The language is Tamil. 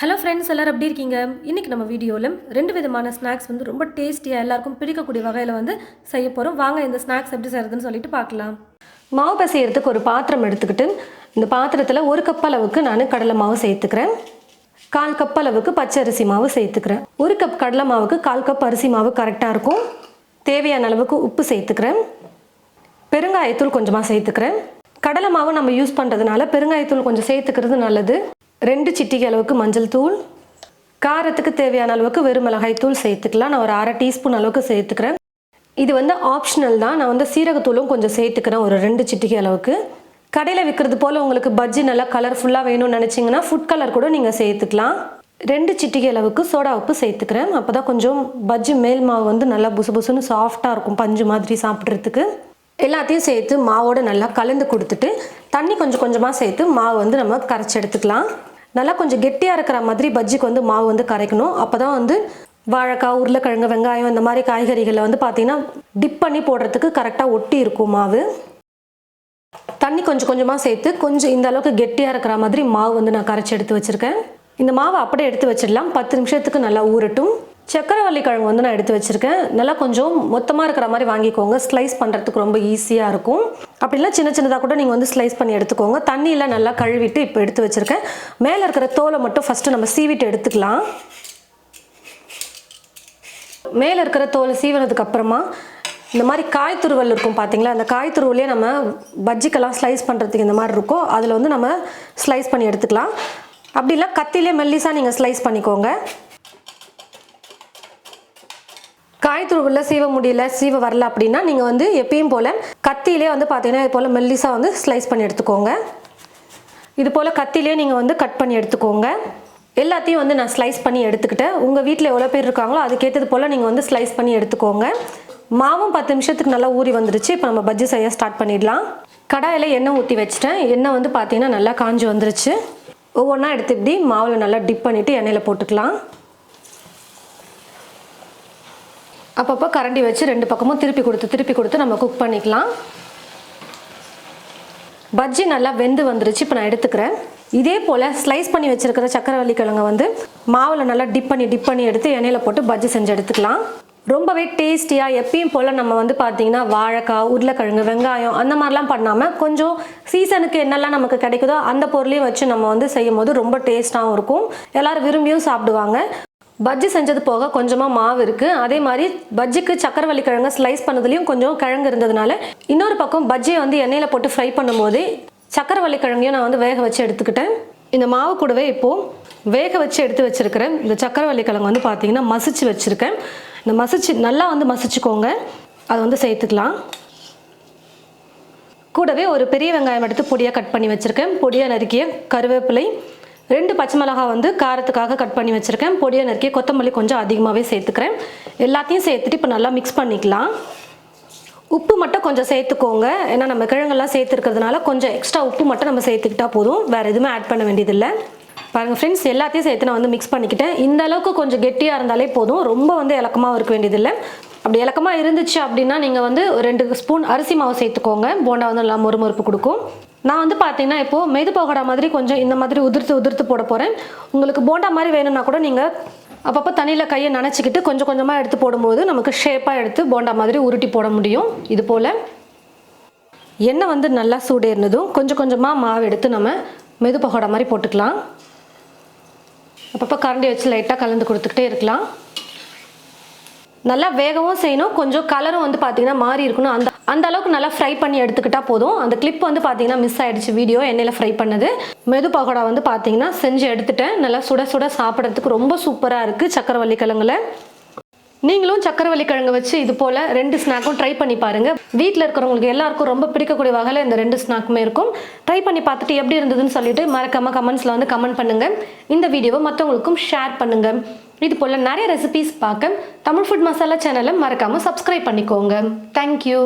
ஹலோ ஃப்ரெண்ட்ஸ் எல்லோரும் எப்படி இருக்கீங்க? இன்றைக்கி நம்ம வீடியோவில் ரெண்டு விதமான ஸ்நாக்ஸ் வந்து ரொம்ப டேஸ்டியாக எல்லாருக்கும் பிடிக்கக்கூடிய வகையில் வந்து செய்ய போகிறோம் வாங்க இந்த ஸ்நாக்ஸ் எப்படி செய்கிறதுன்னு சொல்லிட்டு பார்க்கலாம். மாவு பிசையறதுக்கு ஒரு பாத்திரம் எடுத்துக்கிட்டு இந்த பாத்திரத்தில் ஒரு கப் அளவுக்கு நான் கடலை மாவு சேர்த்துக்கிறேன். கால் கப் அளவுக்கு பச்சை அரிசி மாவு சேர்த்துக்கிறேன். ஒரு கப் கடலை மாவுக்கு கால் கப் அரிசி மாவு கரெக்டாக இருக்கும். தேவையான அளவுக்கு உப்பு சேர்த்துக்கிறேன். பெருங்காயத்தூள் கொஞ்சமாக சேர்த்துக்கிறேன். கடலை மாவு நம்ம யூஸ் பண்ணுறதுனால பெருங்காயத்தூள் கொஞ்சம் சேர்த்துக்கிறது நல்லது. ரெண்டு சிட்டிகை அளவுக்கு மஞ்சள் தூள் காரத்துக்கு தேவையான அளவுக்கு வெறும் மிளகாய் தூள் சேர்த்துக்கலாம். நான் ஒரு அரை டீஸ்பூன் அளவுக்கு சேர்த்துக்கிறேன். இது வந்து ஆப்ஷனல் தான். நான் வந்து சீரகத்தூளும் கொஞ்சம் சேர்த்துக்கிறேன் ஒரு ரெண்டு சிட்டிகை அளவுக்கு. கடையில் விற்கிறது போல் உங்களுக்கு பஜ்ஜி நல்லா கலர்ஃபுல்லாக வேணும்னு நினச்சிங்கன்னா ஃபுட் கலர் கூட நீங்கள் சேர்த்துக்கலாம். ரெண்டு சிட்டிகை அளவுக்கு சோடா உப்பு சேர்த்துக்கிறேன். அப்போ தான் கொஞ்சம் பஜ்ஜி மேல் மாவு வந்து நல்லா புசு புசுன்னு சாஃப்டாக இருக்கும். பஞ்சு மாதிரி சாப்பிட்றதுக்கு. எல்லாத்தையும் சேர்த்து மாவோட நல்லா கலந்து கொடுத்துட்டு தண்ணி கொஞ்சம் கொஞ்சமாக சேர்த்து மாவு வந்து நம்ம கரைச்சி எடுத்துக்கலாம். நல்லா கொஞ்சம் கெட்டியாக இருக்கிற மாதிரி பஜ்ஜிக்கு வந்து மாவு வந்து கரைக்கணும். அப்போ தான் வந்து வாழைக்காய் உருளைக்கிழங்கு வெங்காயம் இந்த மாதிரி காய்கறிகளை வந்து பார்த்தீங்கன்னா டிப் பண்ணி போடுறதுக்கு கரெக்டாக ஒட்டி இருக்கும் மாவு. தண்ணி கொஞ்சம் கொஞ்சமாக சேர்த்து கொஞ்சம் இந்த அளவுக்கு கெட்டியாக இருக்கிற மாதிரி மாவு வந்து நான் கரைச்சி எடுத்து வச்சுருக்கேன். இந்த மாவை அப்படியே எடுத்து வச்சிடலாம். பத்து நிமிஷத்துக்கு நல்லா ஊறட்டும். சக்கரவள்ளி கிழங்கு வந்து நான் எடுத்து வச்சுருக்கேன். நல்லா கொஞ்சம் மொத்தமாக இருக்கிற மாதிரி வாங்கிக்கோங்க. ஸ்லைஸ் பண்ணுறதுக்கு ரொம்ப ஈஸியாக இருக்கும். அப்படிலாம் சின்ன சின்னதாக கூட நீங்கள் வந்து ஸ்லைஸ் பண்ணி எடுத்துக்கோங்க. தண்ணியில் நல்லா கழுவிட்டு இப்போ எடுத்து வச்சுருக்கேன். மேலே இருக்கிற தோலை மட்டும் ஃபஸ்ட்டு நம்ம சீவிட்டு எடுத்துக்கலாம். மேலே இருக்கிற தோலை சீவினதுக்கு அப்புறமா இந்த மாதிரி காய் துருவல் இருக்கும் பார்த்தீங்களா அந்த காய் துருவலையே நம்ம பஜ்ஜிக்கெல்லாம் ஸ்லைஸ் பண்ணுறதுக்கு இந்த மாதிரி இருக்கும் அதில் வந்து நம்ம ஸ்லைஸ் பண்ணி எடுத்துக்கலாம். அப்படி இல்லை கத்திலே மெல்லிஸாக நீங்கள் ஸ்லைஸ் பண்ணிக்கோங்க. காயத்துருவில் சீவ முடியல சீவ வரல அப்படின்னா நீங்கள் வந்து எப்பயும் போல் கத்தியிலே வந்து பார்த்தீங்கன்னா இது போல் மெல்லிஸாக வந்து ஸ்லைஸ் பண்ணி எடுத்துக்கோங்க. இது போல் கத்திலே நீங்கள் வந்து கட் பண்ணி எடுத்துக்கோங்க. எல்லாத்தையும் வந்து நான் ஸ்லைஸ் பண்ணி எடுத்துக்கிட்டேன். உங்கள் வீட்டில் எவ்வளோ பேர் இருக்காங்களோ அதுக்கேற்றது போல் நீங்கள் வந்து ஸ்லைஸ் பண்ணி எடுத்துக்கோங்க. மாவும் பத்து நிமிஷத்துக்கு நல்லா ஊறி வந்துருச்சு. இப்போ நம்ம பஜ்ஜி செய்ய ஸ்டார்ட் பண்ணிடலாம். கடாயில் எண்ணெய் ஊற்றி வச்சுட்டேன். எண்ணெய் வந்து பார்த்தீங்கன்னா நல்லா காஞ்சி வந்துருச்சு. ஒவ்வொன்றா எடுத்து இப்படி மாவில் நல்லா டிப் பண்ணிவிட்டு எண்ணெயில் போட்டுக்கலாம். அப்பப்போ கரண்டி வச்சு ரெண்டு பக்கமும் திருப்பி கொடுத்து திருப்பி கொடுத்து நம்ம குக் பண்ணிக்கலாம். பஜ்ஜி நல்லா வெந்து வந்துருச்சு இப்போ நான் எடுத்துக்கிறேன். இதே போல் ஸ்லைஸ் பண்ணி வச்சுருக்கிற சக்கரவள்ளி கிழங்க வந்து மாவில் நல்லா டிப் பண்ணி டிப் பண்ணி எடுத்து எண்ணெயில் போட்டு பஜ்ஜி செஞ்சு எடுத்துக்கலாம். ரொம்பவே டேஸ்டியாக எப்பயும் போல் நம்ம வந்து பார்த்தீங்கன்னா வாழைக்காய் உருளைக்கிழங்கு வெங்காயம் அந்த மாதிரிலாம் பண்ணாமல் கொஞ்சம் சீசனுக்கு என்னெல்லாம் நமக்கு கிடைக்குதோ அந்த பொருளையும் வச்சு நம்ம வந்து செய்யும் போது ரொம்ப டேஸ்ட்டாகவும் இருக்கும். எல்லோரும் விரும்பியும் சாப்பிடுவாங்க. பஜ்ஜி செஞ்சது போக கொஞ்சமாக மாவு இருக்குது அதே மாதிரி பஜ்ஜிக்கு சக்கரவள்ளி கிழங்கு ஸ்லைஸ் பண்ணதுலேயும் கொஞ்சம் கிழங்கு இருந்ததுனால இன்னொரு பக்கம் பஜ்ஜியை வந்து எண்ணெயில் போட்டு ஃப்ரை பண்ணும்போது சக்கரவள்ளி கிழங்கையும் நான் வந்து வேக வச்சு எடுத்துக்கிட்டேன். இந்த மாவு கூடவே இப்போது வேக வச்சு எடுத்து வச்சுருக்கிறேன் இந்த சக்கரவள்ளி கிழங்கு வந்து பார்த்தீங்கன்னா மசிச்சு வச்சுருக்கேன். இந்த மசிச்சு நல்லா வந்து மசிச்சுக்கோங்க. அதை வந்து சேர்த்துக்கலாம். கூடவே ஒரு பெரிய வெங்காயம் எடுத்து பொடியாக கட் பண்ணி வச்சுருக்கேன். பொடியாக நறுக்கிய கருவேப்பிலை ரெண்டு பச்சை மிளகாய் வந்து காரத்துக்காக கட் பண்ணி வச்சுருக்கேன். பொடியை நறுக்கி கொத்தமல்லி கொஞ்சம் அதிகமாகவே சேர்த்துக்கிறேன். எல்லாத்தையும் சேர்த்துட்டு இப்போ நல்லா மிக்ஸ் பண்ணிக்கலாம். உப்பு மட்டும் கொஞ்சம் சேர்த்துக்கோங்க. ஏன்னா நம்ம கிழங்கெல்லாம் சேர்த்துருக்கிறதுனால கொஞ்சம் எக்ஸ்ட்ரா உப்பு மட்டும் நம்ம சேர்த்துக்கிட்டா போதும். வேறு எதுவுமே ஆட் பண்ண வேண்டியதில்லை. பாருங்கள் ஃப்ரெண்ட்ஸ் எல்லாத்தையும் சேர்த்து நான் வந்து மிக்ஸ் பண்ணிக்கிட்டேன். இந்த அளவுக்கு கொஞ்சம் கெட்டியாக இருந்தாலே போதும். ரொம்ப வந்து இலக்கமாக இருக்க வேண்டியதில்லை. அப்படி இலக்கமாக இருந்துச்சு அப்படின்னா நீங்கள் வந்து ரெண்டு ஸ்பூன் அரிசி மாவு சேர்த்துக்கோங்க. போண்டா வந்து நல்லா மொறுமொறுப்பு கொடுக்கும். நான் வந்து பார்த்தீங்கன்னா இப்போது மெது பகோடா மாதிரி கொஞ்சம் இந்த மாதிரி உதிர்த்து உதிர்த்து போட போகிறேன் உங்களுக்கு போண்டா மாதிரி வேணும்னா கூட நீங்கள் அப்பப்போ தண்ணியில் கையை நனைச்சிக்கிட்டு கொஞ்சம் கொஞ்சமாக எடுத்து போடும்போது நமக்கு ஷேப்பாக எடுத்து போண்டா மாதிரி உருட்டி போட முடியும். இது போல் எண்ணெய் வந்து நல்லா சூடேறினதும் கொஞ்சம் கொஞ்சமாக மாவு எடுத்து நம்ம மெது பகோடா மாதிரி போட்டுக்கலாம். அப்பப்போ கரண்டி வச்சு லைட்டாக கலந்து கொடுத்துக்கிட்டே இருக்கலாம். நல்லா வேகவும் செய்யணும். கொஞ்சம் கலரும் வந்து பார்த்தீங்கன்னா மாறி இருக்கணும். அந்த அந்த அளவுக்கு நல்லா ஃப்ரை பண்ணி எடுத்துக்கிட்டா போதும். அந்த கிளிப் வந்து பார்த்தீங்கன்னா மிஸ் ஆயிடுச்சு வீடியோ எண்ணெயில் ஃப்ரை பண்ணது. மெது பகோடா வந்து பார்த்தீங்கன்னா செஞ்சு எடுத்துட்டேன். நல்லா சுட சுட சாப்பிட்றதுக்கு ரொம்ப சூப்பராக இருக்குது சக்கரவள்ளி கிழங்குல. நீங்களும் சக்கரவள்ளி கிழங்கு வச்சு இது போல் ரெண்டு ஸ்நாக்கும் ட்ரை பண்ணி பாருங்கள் வீட்டில் இருக்கிறவங்களுக்கு எல்லாருக்கும் ரொம்ப பிடிக்கக்கூடிய வகையில் இந்த ரெண்டு ஸ்நாக்குமே இருக்கும். ட்ரை பண்ணி பார்த்துட்டு எப்படி இருந்ததுன்னு சொல்லிட்டு மறக்காம கமெண்ட்ஸில் வந்து கமெண்ட் பண்ணுங்கள் இந்த வீடியோவை மற்றவங்களுக்கும் ஷேர் பண்ணுங்கள் இது போல் நிறைய ரெசிபீஸ் பார்க்க தமிழ் ஃபுட் மசாலா சேனலை மறக்காமல் சப்ஸ்கிரைப் பண்ணிக்கோங்க. தேங்க்யூ